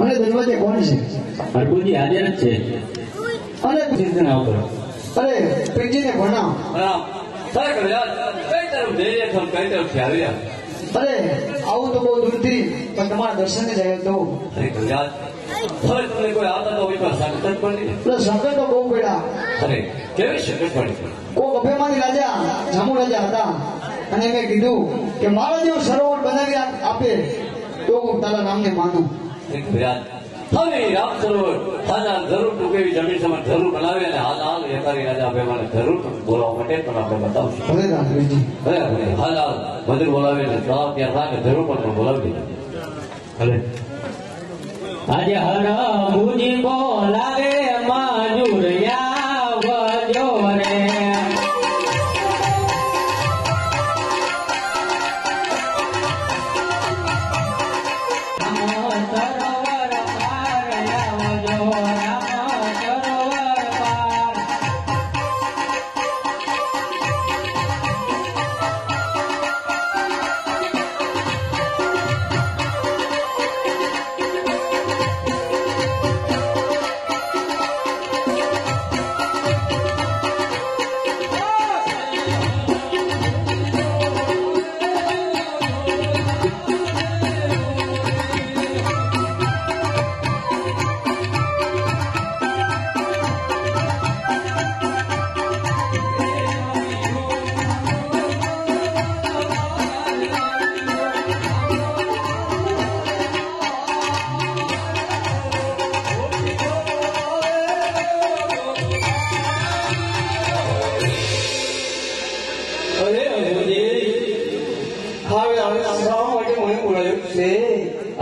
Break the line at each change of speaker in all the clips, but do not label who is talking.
અને દરવાજે કોણ છે?
હરકુજી હાજર જ છે.
અને
ચિંતના ઉપર.
અરે પીજીને ભણાવ.
કઈ તરફ જઈએ છો કઈ તરફથી આવ્યા
અરે આવું તો બહુ દૂરથી પણ તમારા દર્શને આવ્યો તો.
અરે યાર હવે તમને કોઈ આવતા હોય તો સંકટ પડી
એટલે સંકટ બહુ પડ્યા.
અરે કેવી સંકટ પડી
કોક અભેમાની રાજા જામુ રાજા હતા. અને મેં કીધું કે મારો જેવો સરોવર બનાવી આપે તો હું તારા નામને માનું.
હવે રામ સરોવર. હાલ જરૂર તું કેવી જમીન સમય જરૂર બનાવી અને હાલ હાલ વેપારી રાજા મને જરૂર બોલાવવા માટે પણ આપણે બતાવશું.
ભલે રાત્રિજી
હાલ હાલ. બોલાવીને તળાવ ત્યાં રાખે જરૂર પણ બોલાવી ભલે
આજે હરકુજી બોલાવે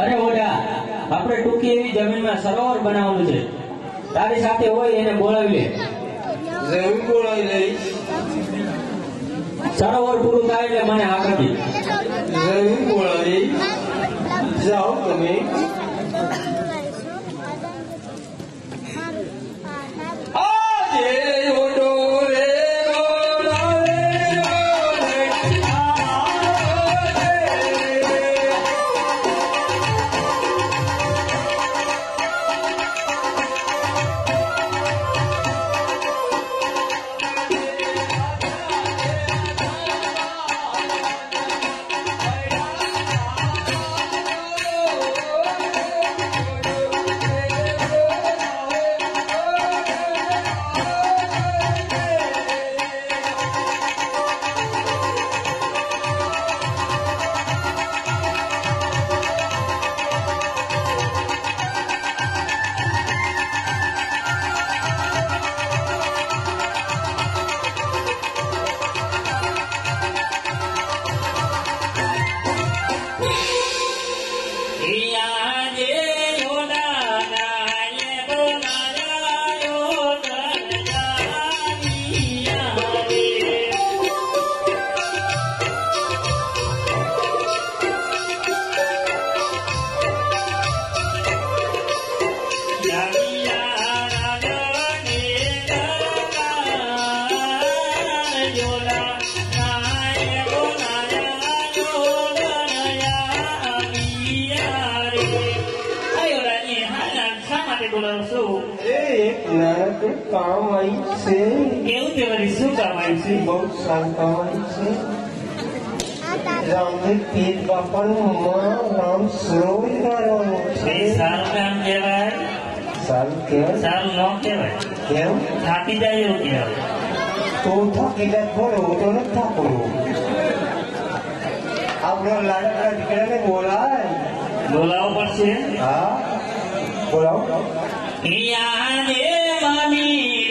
અરે
ઓડા આપણે ટૂંકી એવી જમીનમાં સરોવર બનાવવાનું છે. તારી સાથે હોય એને બોલાવી લે.
બોલાવી લઈ
સરોવર પૂરું થાય એટલે મને
હાકડી બોલાવી જાઓ તમે.
શું
નાનકડું કામ આવ્યું છે
કેવું તે વળી શું કામ આવ્યું છે
બહુ સારું કામ આવ્યું છે રામદેવ પીર બાપાનું માં રામ સરોવર બનાવવાનું
એ
છે
સારું કામ કહેવાય
સારું કહેવાય
સારું ન કહેવાય
કેમ
થાકી જાય એવું કહેવાય
તો થાકી જાય બોલો હું તો નથી થાકું આપણો લાડકડા દીકરાને બોલાય
બોલાવવું પડશે
હા બોલાવો
યાદે મામી पानी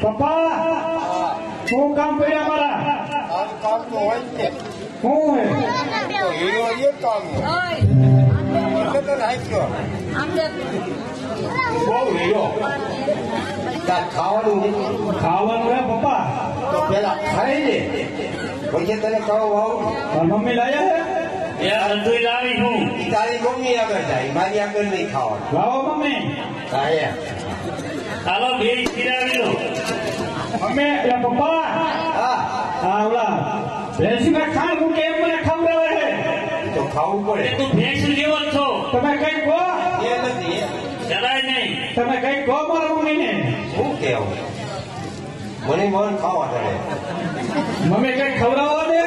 પપ્પા
શું કામ કર્યા મારા?
કામ તો હોય ને. તો હીરો એ કામ એટલે તો રાખ્યો. બહુ હીરો. ખાવાનું
ખાવાનું હે પપ્પા?
તો પેલા ખાઈ લે. પછી તને કહું આવું
આ મમ્મી લાયા હે?
એ અડધું લાવી હું.
ઈ તારી મમ્મી આગળ જાય. મારી આગળ નહીં ખાવાનું.
લાવો મમ્મી.
ચાલો
હાલો બે ખીરાવી લો.
મમ્મી એટલે પપ્પા.
હા
ઓલા ભેંસીના ખાણ મૂકે એમ મને ખવડાવે હે
તો ખાવું પડે.
તું ભેંસ જ છો.
તમે કઈ કહો?
એ નથી.
જરાય નહીં.
તમે કઈ કહો મારા મમ્મીને?
શું કેવું મને મન ખાવા કરે
મમ્મી કઈ ખવડાવવા દે?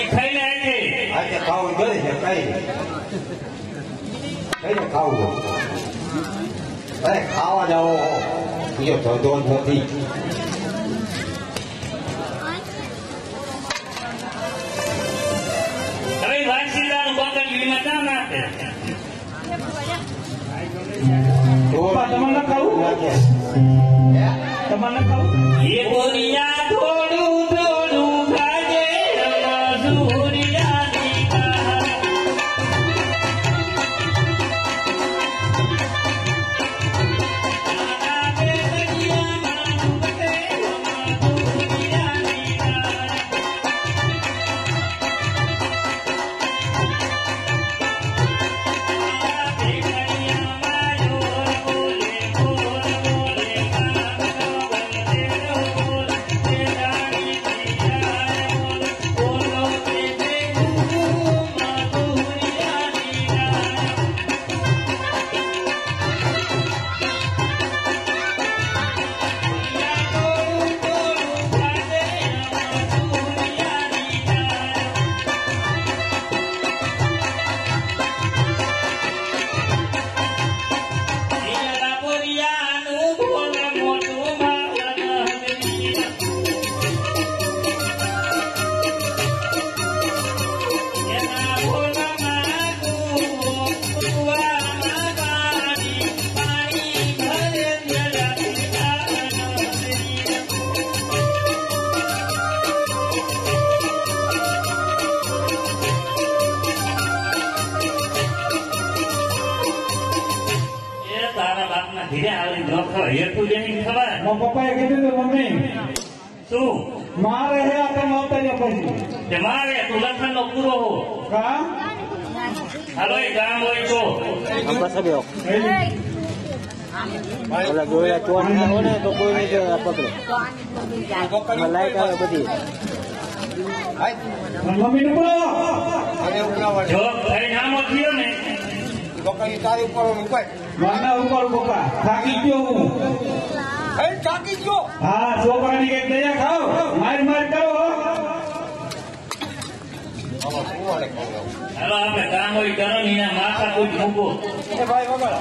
એ ખાઈ લે છે
આજે ખાવું ગળે છે કઈ કઈ ખાવું અરે ખાવા જાઓ. બીજો ધંધો નથી.
તમારે ખાવું? તમારે ખાવું?
એ બોરિયા થોડું
પપ્પાએ કીધું તું મમ્મી
શું
મારે હે આ તમે આવતા રહ્યા પછી
મારે તું લખન નો પૂરો હો
કા
હાલો એ ગામ હોય તો
ઓલા ગોળા ચોર ના હોય ને તો કોઈ નહીં પકડે લાઈટ આવે બધી
મમ્મી ને બોલો
જો થઈ નામો થયો ને
તારી ઉપર મુકાય
મારના ઉપર પપ્પા થાકી ગયો હું.
થાકી ચાકી ગયો?
હા છોકરાની કંઈક દયા ખાવ. માર માર કરો.
હવે આપણે કામ હોય કરો ને એના માથા કોઈ મૂકો.
ભાઈ ભાઈ